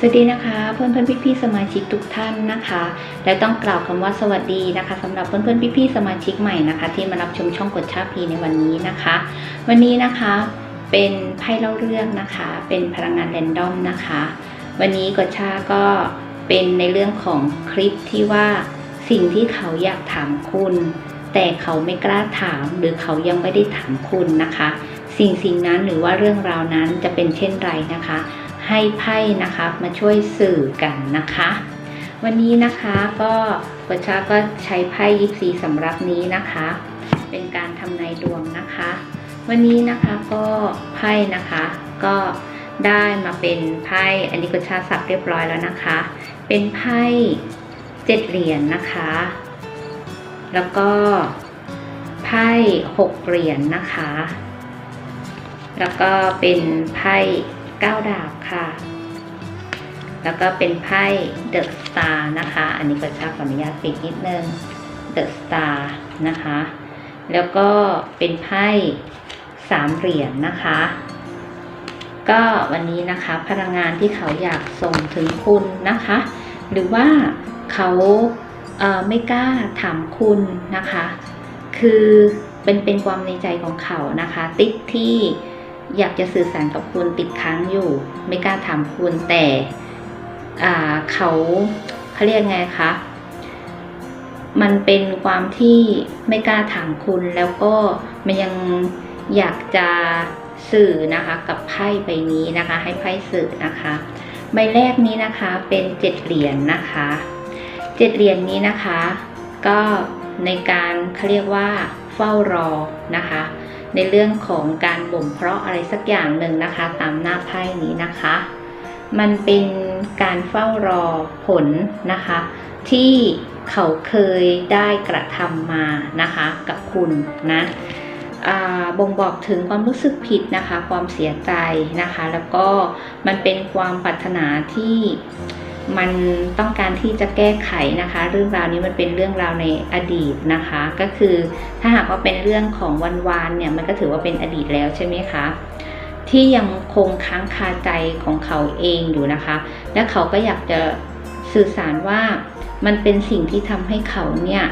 สวัสดีนะคะเพื่อนเพื่อนพี่พี่ๆสมาชิกทุกท่านนะคะ และต้องกล่าวคำว่าสวัสดีนะคะสำหรับเพื่อนเพื่อนพี่พี่ๆสมาชิกใหม่นะคะ ที่มารับชมช่องกดชาพีในวันนี้นะคะ วันนี้นะคะเป็นไพ่เล่าเรื่องนะคะ เป็นพลังงานแรนดอมนะคะ วันนี้กดชาก็เป็นในเรื่องของคลิปที่ว่าสิ่งที่เขาอยากถามคุณ แต่เขาไม่กล้าถามหรือเขายังไม่ได้ถามคุณนะคะ สิ่งสิ่งนั้นหรือว่าเรื่องราวนั้นจะเป็นเช่นไรนะคะ ให้ไพ่นะคะมาช่วยสื่อกันนะคะ วันนี้นะคะก็กดชาก็ใช้ไพ่ยิปซีสำหรับนี้นะคะ เป็นการทำนายดวงนะคะ วันนี้นะคะก็ไพ่นะคะก็ได้มาเป็นไพ่อันนี้กดชาสับเรียบร้อยแล้วนะคะ เป็นไพ่เจ็ดเหรียญนะคะ แล้วก็ไพ่หกเหรียญนะคะ แล้วก็เป็นไพ่ เก้าดาบค่ะ แล้วก็เป็นไพ่เดอะสตาร์นะคะ อันนี้ก็ชาขออนุญาตปิดนิดนึงเดอะสตาร์นะคะ แล้วก็เป็นไพ่สามเหรียญนะคะ ก็วันนี้นะคะพลังงานที่เขาอยากส่งถึงคุณนะคะ หรือว่าเขาเไม่กล้าถามคุณนะคะ คือเป็นเป็นความในใจของเขานะคะ ติ๊กที่ อยากจะสื่อสารกับคุณติดค้างอยู่ ไม่กล้าถามคุณแต่เขาเขาเรียกไงคะมันเป็นความที่ไม่กล้าถามคุณแล้วก็มันยังอยากจะสื่อนะคะกับไพ่ใบนี้นะคะ ให้ไพ่สื่อนะคะ ใบแรกนี้นะคะเป็นเจ็ดเหรียญนะคะเจ็ดเหรียญนี้นะคะ ก็ในการเขาเรียกว่าเฝ้ารอนะคะ ในเรื่องของการบ่มเพาะอะไรสักอย่างหนึ่งนะคะ ตามหน้าไพ่นี้นะคะ มันเป็นการเฝ้ารอผลนะคะ ที่เขาเคยได้กระทำมานะคะกับคุณนะบ่งบอกถึงความรู้สึกผิดนะคะ ความเสียใจนะคะ แล้วก็มันเป็นความปรารถนาที่ มันต้องการที่จะแก้ไขนะคะ เรื่องราวนี้มันเป็นเรื่องราวในอดีตนะคะ ก็คือถ้าหากว่าเป็นเรื่องของวันวานเนี่ยมันก็ถือว่าเป็นอดีตแล้วใช่ไหมคะที่ยังคงค้างคาใจของเขาเองอยู่นะคะ และเขาก็อยากจะสื่อสารว่ามันเป็นสิ่งที่ทำให้เขาเนี่ย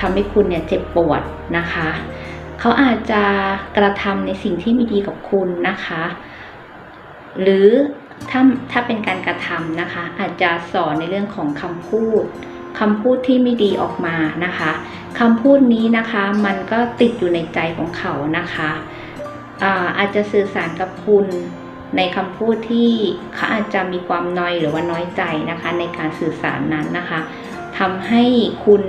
ทำให้คุณเนี่ยเจ็บปวดนะคะ เขาอาจจะกระทำในสิ่งที่ไม่ดีกับคุณนะคะ หรือ ถ้าถ้าเป็นการกระทำนะคะ อาจจะสอนในเรื่องของคำพูดคำพูดที่ไม่ดีออกมานะคะคำพูดนี้นะคะมันก็ติดอยู่ในใจของเขานะคะอาอาจจะสื่อสารกับคุณในคำพูดที่เขาอาจจะมีความน้อยหรือว่าน้อยใจนะคะ ในการสื่อสารนั้นนะคะทำให้คุณ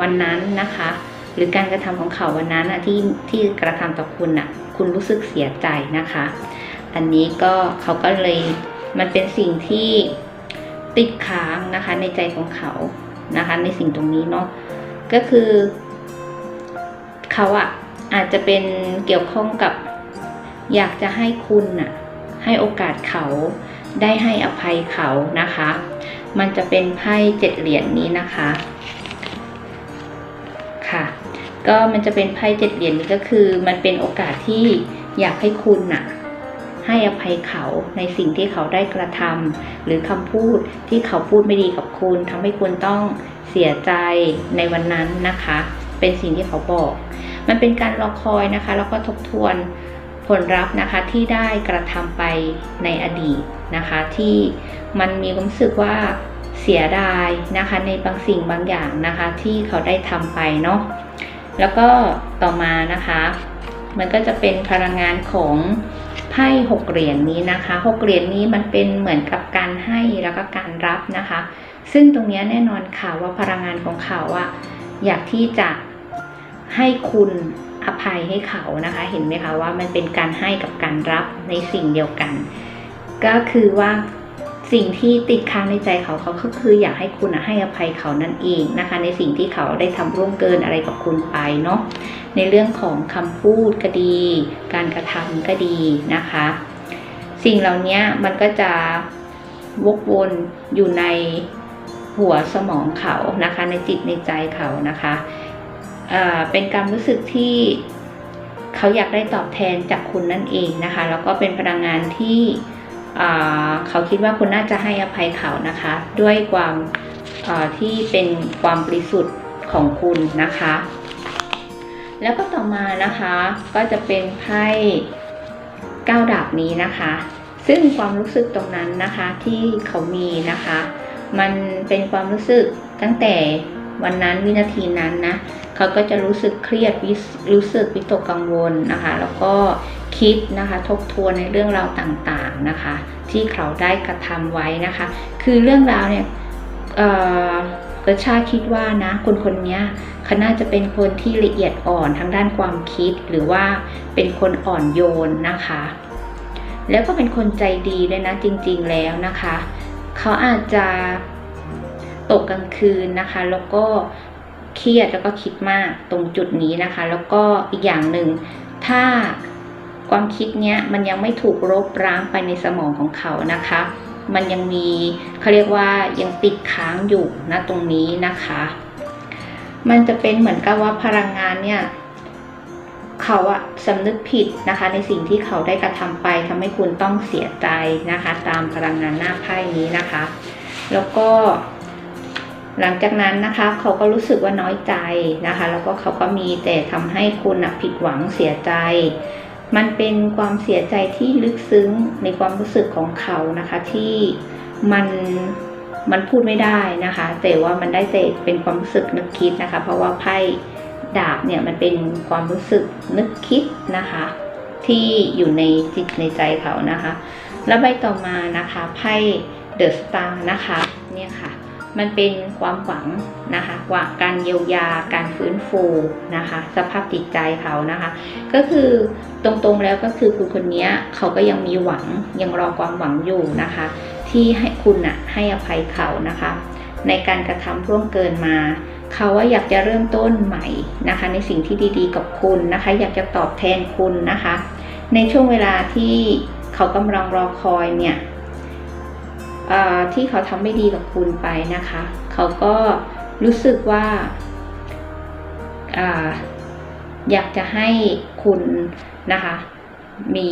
วันนั้นนะคะ หรือการกระทำของเขาวันนั้นที่ที่กระทำต่อคุณอะคุณรู้สึกเสียใจนะคะ อันนี้ก็เขาก็เลย มันเป็นสิ่งที่ติดค้างนะคะในใจของเขานะคะในสิ่งตรงนี้เนาะก็คือเขาอะอาจจะเป็นเกี่ยวข้องกับอยากจะให้คุณน่ะให้โอกาสเขาได้ให้อภัยเขานะคะ มันจะเป็นไพ่เจ็ดเหรียญนี้นะคะค่ะก็มันจะเป็นไพ่เจ็ดเหรียญนี้ก็คือ มันเป็นโอกาสที่อยากให้คุณน่ะ ให้อภัยเขาในสิ่งที่เขาได้กระทำหรือคำพูดที่เขาพูดไม่ดีกับคุณทำให้คุณต้องเสียใจในวันนั้นนะคะ เป็นสิ่งที่เขาบอก มันเป็นการรอคอยนะคะ แล้วก็ทบทวนผลลัพธ์นะคะที่ได้กระทำไปในอดีตนะคะ ที่มันมีความรู้สึกว่าเสียดายนะคะในบางสิ่งบางอย่างนะคะ ที่เขาได้ทำไปเนาะแล้วก็ต่อมานะคะ มันก็จะเป็นพลังงานของ ไพ่หกเหรียญนี้นะคะหกเหรียญนี้มันเป็นเหมือนกับการให้แล้วก็การรับนะคะ ซึ่งตรงนี้แน่นอนค่ะว่าพลังงานของเขาอะอยากที่จะให้คุณอภัยให้เขานะคะ เห็นไหมคะว่ามันเป็นการให้กับการรับในสิ่งเดียวกัน ก็คือว่า สิ่งที่ติดค้างในใจเขาเขาก็คืออยากให้คุณให้อภัยเขานั่นเองนะคะ ในสิ่งที่เขาได้ทำร่วงเกินอะไรกับคุณไปเนาะในเรื่องของคำพูดก็ดี การกระทำก็ดีนะคะ สิ่งเหล่านี้มันก็จะวกวนอยู่ในหัวสมองเขานะคะ ในจิตในใจเขานะคะเเป็นการรู้สึกที่เขาอยากได้ตอบแทนจากคุณนั่นเองนะคะ แล้วก็เป็นพลังงานที่ เขาคิดว่าคุณน่าจะให้อภัยเขานะคะ ด้วยความที่เป็นความบริสุทธิ์ของคุณนะคะ แล้วก็ต่อมานะคะก็จะเป็นไพ่ก้าดาบนี้นะคะ ซึ่งความรู้สึกตรงนั้นนะคะที่เขามีนะคะ มันเป็นความรู้สึกตั้งแต่วันนั้นวินาทีนั้นนะเขาก็จะรู้สึกเครียดรู้สึกวิตกกังวลนะคะ แล้วก็ คิดนะคะทบทวนในเรื่องราวต่างๆนะคะ ที่เขาได้กระทำไว้นะคะ คือเรื่องราวเนี่ยเออกระชาคิดว่านะคนคนนี้เขาน่าจะเป็นคนที่ละเอียดอ่อนทางด้านความคิดหรือว่าเป็นคนอ่อนโยนนะคะ แล้วก็เป็นคนใจดีเลยนะจริงๆแล้วนะคะ เขาอาจจะตกกลางคืนนะคะ แล้วก็เครียดแล้วก็คิดมากตรงจุดนี้นะคะ แล้วก็อีกอย่างหนึ่งถ้า ความคิดเนี้ยมันยังไม่ถูกรบร้างไปในสมองของเขานะคะ มันยังมีเขาเรียกว่ายังติดค้างอยู่นะตรงนี้นะคะ มันจะเป็นเหมือนกับว่าพลังงานเนี่ยเขาอะสำนึกผิดนะคะ ในสิ่งที่เขาได้กระทำไปทำให้คุณต้องเสียใจนะคะ ตามพลังงานหน้าไพ่นี้นะคะ แล้วก็ หลังจากนั้นนะคะ เขาก็รู้สึกว่าน้อยใจนะคะ แล้วก็เขาก็มีแต่ทำให้คุณผิดหวังเสียใจ มันเป็นความเสียใจที่ลึกซึ้งในความรู้สึกของเขานะคะที่มันมันพูดไม่ได้นะคะ แต่ว่ามันได้แต่เป็นความรู้สึกนึกคิดนะคะ เพราะว่าไพ่ดาบเนี่ยมันเป็นความรู้สึกนึกคิดนะคะ ที่อยู่ในจิตในใจเขานะคะ แล้วใบต่อมานะคะไพ่เดอะสตาร์นะคะเนี่ยค่ะ มันเป็นความหวังนะคะว่าการเยียวยาการฟื้นฟูนะคะ สภาพจิตใจเขานะคะ ก็คือตรงๆแล้วก็คือคุณคนนี้เขาก็ยังมีหวังยังรอความหวังอยู่นะคะ ที่ให้คุณน่ะให้อภัยเขานะคะ ในการกระทำร่วมเกินมาเขาว่าอยากจะเริ่มต้นใหม่นะคะ ในสิ่งที่ดีๆกับคุณนะคะ อยากจะตอบแทนคุณนะคะ ในช่วงเวลาที่เขากำลังรอคอยเนี่ย ที่เขาทำไม่ดีกับคุณไปนะคะ เขาก็รู้สึกว่าอยากจะให้คุณนะคะ มี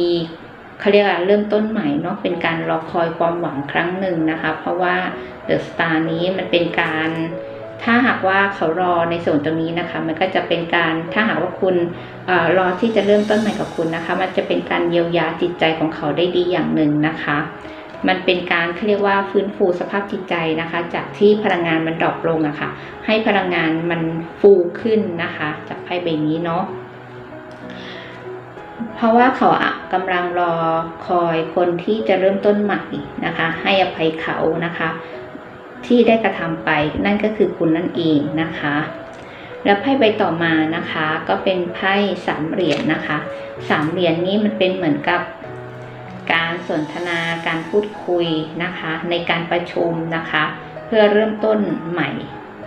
เขาเรียกว่าเริ่มต้นใหม่เนาะเป็นการรอคอยความหวังครั้งหนึ่งนะคะ เพราะว่าเดอะสตาร์นี้มันเป็นการ ถ้าหากว่าเขารอในส่วนตรงนี้นะคะ มันก็จะเป็นการถ้าหากว่าคุณอรอที่จะเริ่มต้นใหม่กับคุณนะคะ มันจะเป็นการเยียวยาจิตใจของเขาได้ดีอย่างหนึ่งนะคะ มันเป็นการเขาเรียกว่าฟื้นฟูสภาพจิตใจนะคะ จากที่พลังงานมันดรอปลงอะค่ะ ให้พลังงานมันฟูขึ้นนะคะ จากไพ่ใบนี้เนาะเพราะว่าเขาอะกำลังรอคอยคนที่จะเริ่มต้นใหม่นะคะ ให้อภัยเขานะคะ ที่ได้กระทำไปนั่นก็คือคุณนั่นเองนะคะแล้วไพ่ใบต่อมานะคะ ก็เป็นไพ่สามเหรียญนะคะสามเหรียญนี้มันเป็นเหมือนกับ การสนทนาการพูดคุยนะคะ ในการประชุมนะคะ เพื่อเริ่มต้นใหม่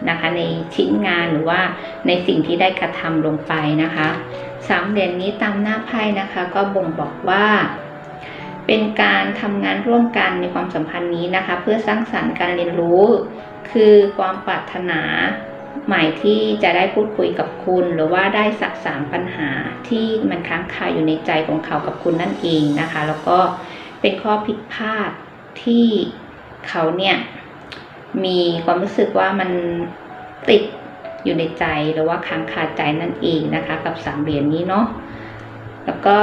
นะคะ ในชิ้นงานหรือว่าในสิ่งที่ได้กระทำลงไปนะคะสามเหรียญนี้ตามหน้าไพ่นะคะ ก็บ่งบอกว่า เป็นการทำงานร่วมกันในความสัมพันธ์นี้นะคะ เพื่อสร้างสรรค์การเรียนรู้ คือความปรารถนา หม่ที่จะได้พูดคุยกับคุณ หรือว่าได้สักสางปัญหาที่มันค้างคาอยู่ในใจของเขากับคุณนั่นเองนะคะ แล้วก็เป็นข้อผิดพลาดที่เขาเนี่ยมีความรู้สึกว่ามันติดอยู่ในใจหรือว่าค้างคาใจนั่นเองนะคะ กับสามเหรียญนี้เนาะแล้วก็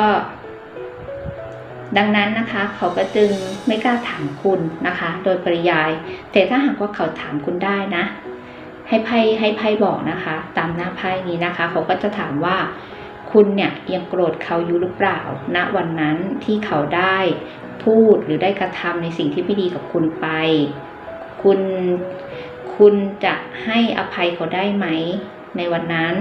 ดังนั้นนะคะ เขาก็จึงไม่กล้าถามคุณนะคะ โดยปริยาย แต่ถ้าหากว่าเขาถามคุณได้นะ ให้ไพ่ให้ไพ่บอกนะคะ ตามหน้าไพ่นี้นะคะ เขาก็จะถามว่าคุณเนี่ยยังโกรธเขาอยู่หรือเปล่าณวันนั้นที่เขาได้พูดหรือได้กระทำในสิ่งที่ไม่ดีกับคุณไป คุณคุณจะให้อภัยเขาได้ไหม ในวันนั้น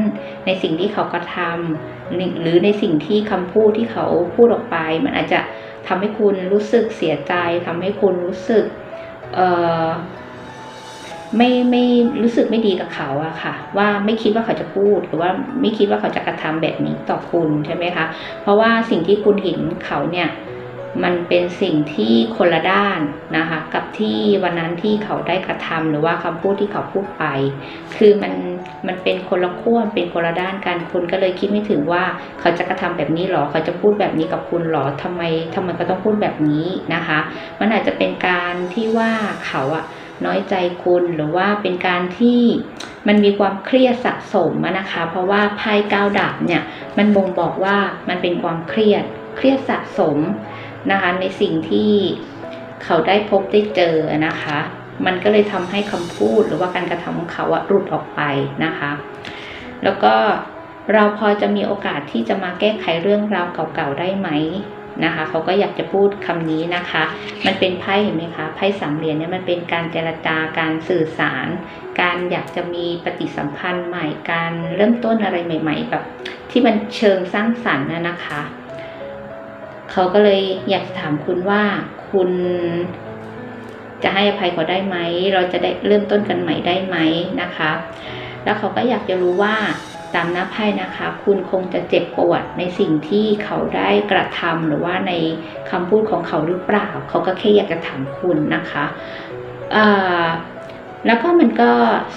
ในสิ่งที่เขากระทำหรือหรือในสิ่งที่คำพูดที่เขาพูดออกไป มันอาจจะทำให้คุณรู้สึกเสียใจทำให้คุณรู้สึกเอ่อ ไม่ไม่รู้สึกไม่ดีกับเขาอะค่ะ ว่าไม่คิดว่าเขาจะพูดหรือว่าไม่คิดว่าเขาจะกระทำแบบนี้ต่อคุณใช่ไหมคะเพราะว่าสิ่งที่คุณเห็นเขาเนี่ยมันเป็นสิ่งที่คนละด้านนะคะ กับที่วันนั้นที่เขาได้กระทำหรือว่าคำพูดที่เขาพูดไป คือมันมันเป็นคนละขั้วเป็นคนละด้านกันคุณก็เลยคิดไม่ถึงว่าเขาจะกระทำแบบนี้หรอเขาจะพูดแบบนี้กับคุณหรอทำไมทำไมเขาต้องพูดแบบนี้นะคะ มันอาจจะเป็นการที่ว่าเขาอะ น้อยใจคุณหรือว่าเป็นการที่มันมีความเครียดสะสมนะคะ เพราะว่าไพ่ก้าวดาบเนี่ยมันบ่งบอกว่ามันเป็นความเครียดเครียดสะสมนะคะในสิ่งที่เขาได้พบได้เจอนะคะ มันก็เลยทำให้คำพูดหรือว่าการกระทำของเขาอะหลุดออกไปนะคะ แล้วก็เราพอจะมีโอกาสที่จะมาแก้ไขเรื่องราวเก่าๆได้ไหม นะคะเขาก็อยากจะพูดคำนี้นะคะ มันเป็นไพ่เห็นไหมคะไพ่สามเหรียญเนี่ยมันเป็นการเจรจาการสื่อสาร การอยากจะมีปฏิสัมพันธ์ใหม่ การเริ่มต้นอะไรใหม่ ๆ แบบ ที่มันเชิงสร้างสรรค์นะนะคะเขาก็เลยอยากจะถามคุณว่าคุณจะให้อภัยเขาได้ไหม เราจะได้เริ่มต้นกันใหม่ได้ไหมนะคะ แล้วเขาก็อยากจะรู้ว่า ตามหน้าไพ่นะคะ คุณคงจะเจ็บปวดในสิ่งที่เขาได้กระทำหรือว่าในคำพูดของเขาหรือเปล่า เขาก็แค่อยากจะถามคุณนะคะแล้วก็มันก็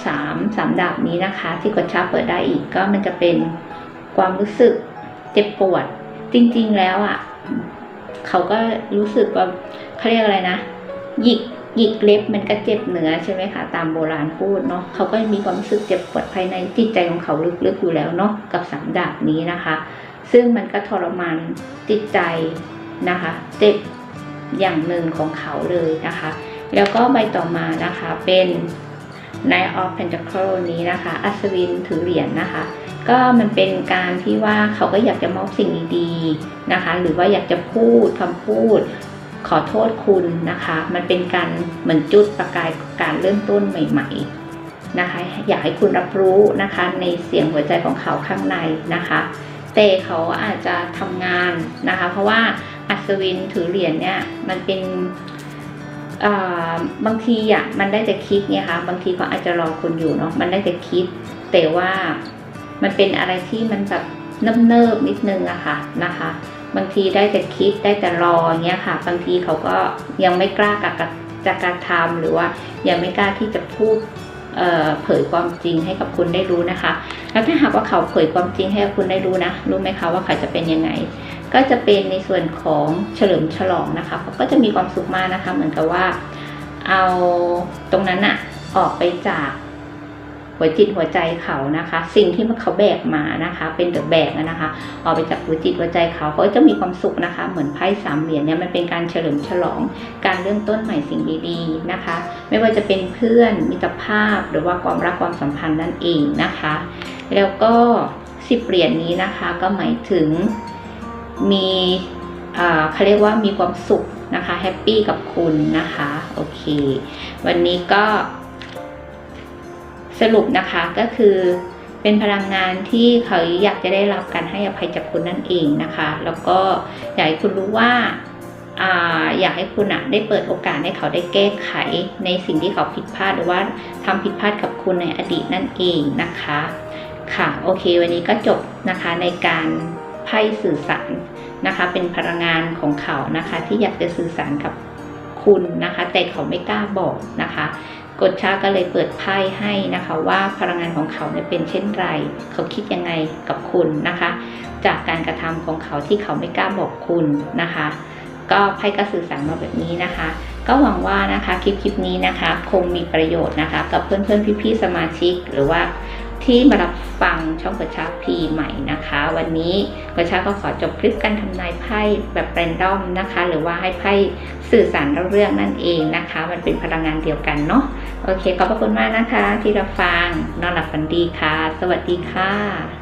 สามสามดาบนี้นะคะ ที่กดชาเปิดได้อีกก็มันจะเป็นความรู้สึกเจ็บปวด จริงๆแล้วอะ เขาก็รู้สึกว่าเขาเรียกอะไรนะหยิก หยิกเล็บมันก็เจ็บเหนือใช่ไหมคะตามโบราณพูดเนาะเขาก็มีความรู้สึกเจ็บปวดภายในจิตใจของเขาลึกๆอยู่แล้วเนาะกับสามดาบนี้นะคะ ซึ่งมันก็ทรมานจิตใจนะคะ เจ็บอย่างหนึ่งของเขาเลยนะคะ แล้วก็ใบต่อมานะคะเป็น Knight of Pentacle นี้นะคะ อัศวินถือเหรียญนะคะ ก็มันเป็นการที่ว่าเขาก็อยากจะมอบสิ่งดีๆนะคะ หรือว่าอยากจะพูดคำพูดขอโทษคุณนะคะ มันเป็นการ เหมือนจุดประกายการเริ่มต้นใหม่ ๆนะคะ อยากให้คุณรับรู้นะคะในเสียงหัวใจของเขาข้างในนะคะแต่เขาอาจจะทำงานนะคะ เพราะว่าอัศวินถือเหรียญเนี่ยมันเป็นอ่าบางทีอะมันได้แต่คิดไงคะบางทีเขาอาจจะรอคุณอยู่เนาะมันได้แต่คิด แต่ว่ามันเป็นอะไรที่มันแบบเนิบๆนิดนึงอะค่ะนะคะ บางทีได้แต่คิดได้แต่รอเงี้ยค่ะ บางทีเขาก็ยังไม่กล้ากับ จะการทำหรือว่ายังไม่กล้าที่จะพูดเอ่อเผยความจริงให้กับคุณได้รู้นะคะ แล้วถ้าหากว่าเขาเผยความจริงให้กับคุณได้รู้นะรู้ไหมคะว่าเขาจะเป็นยังไง ก็จะเป็นในส่วนของเฉลิมฉลองนะคะเขาก็จะมีความสุขมากนะคะ เหมือนกับว่าเอาตรงนั้นอะออกไปจาก หัวจิตหัวใจเขานะคะ สิ่งที่เขาแบกมานะคะ เป็นเดอะแบกนะคะออกไปจากหัวจิตหัวใจเขาเขาจะมีความสุขนะคะ เหมือนไพ่สามเหรียญเนี่ยมันเป็นการเฉลิมฉลอง การเริ่มต้นใหม่สิ่งดีๆนะคะ ไม่ว่าจะเป็นเพื่อนมิตรภาพหรือว่าความรักความสัมพันธ์นั่นเองนะคะ แล้วก็สิบเหรียญนี้นะคะก็หมายถึงมีเขาเรียกว่ามีความสุขนะคะแฮปปี้กับคุณนะคะ โอเค วันนี้ก็ สรุปนะคะก็คือเป็นพลังงานที่เขาอยากจะได้รับการให้อภัยจากคุณนั่นเองนะคะ แล้วก็อยากให้คุณรู้ว่าอยากให้คุณอะได้เปิดโอกาสให้เขาได้แก้ไขในสิ่งที่เขาผิดพลาดหรือว่าทำผิดพลาดกับคุณในอดีตนั่นเองนะคะ ค่ะโอเค วันนี้ก็จบนะคะในการไพ่สื่อสารนะคะ เป็นพลังงานของเขานะคะ ที่อยากจะสื่อสารกับคุณนะคะ แต่เขาไม่กล้าบอกนะคะ กฎชาก็เลยเปิดไพ่ให้นะคะว่าพลังงานของเขาเนี่ยเป็นเช่นไร เขาคิดยังไงกับคุณนะคะ จากการกระทำของเขาที่เขาไม่กล้าบอกคุณนะคะ ก็ไพ่ก็สื่อสารมาแบบนี้นะคะ ก็หวังว่านะคะคลิปคลิปนี้นะคะ คงมีประโยชน์นะคะ กับเพื่อนเพื่อนพี่พี่ๆสมาชิกหรือว่า ที่มารับฟังช่องกระชาพีใหม่นะคะ วันนี้กระชาก็ขอจบคลิปการทำนายไพ่แบบแรนดอมนะคะ หรือว่าให้ไพ่สื่อสารเรื่องนั่นเองนะคะ มันเป็นพลังงานเดียวกันเนาะโอเคขอบพระคุณมากนะคะ ที่รับฟังนอนหลับฝันดีค่ะ สวัสดีค่ะ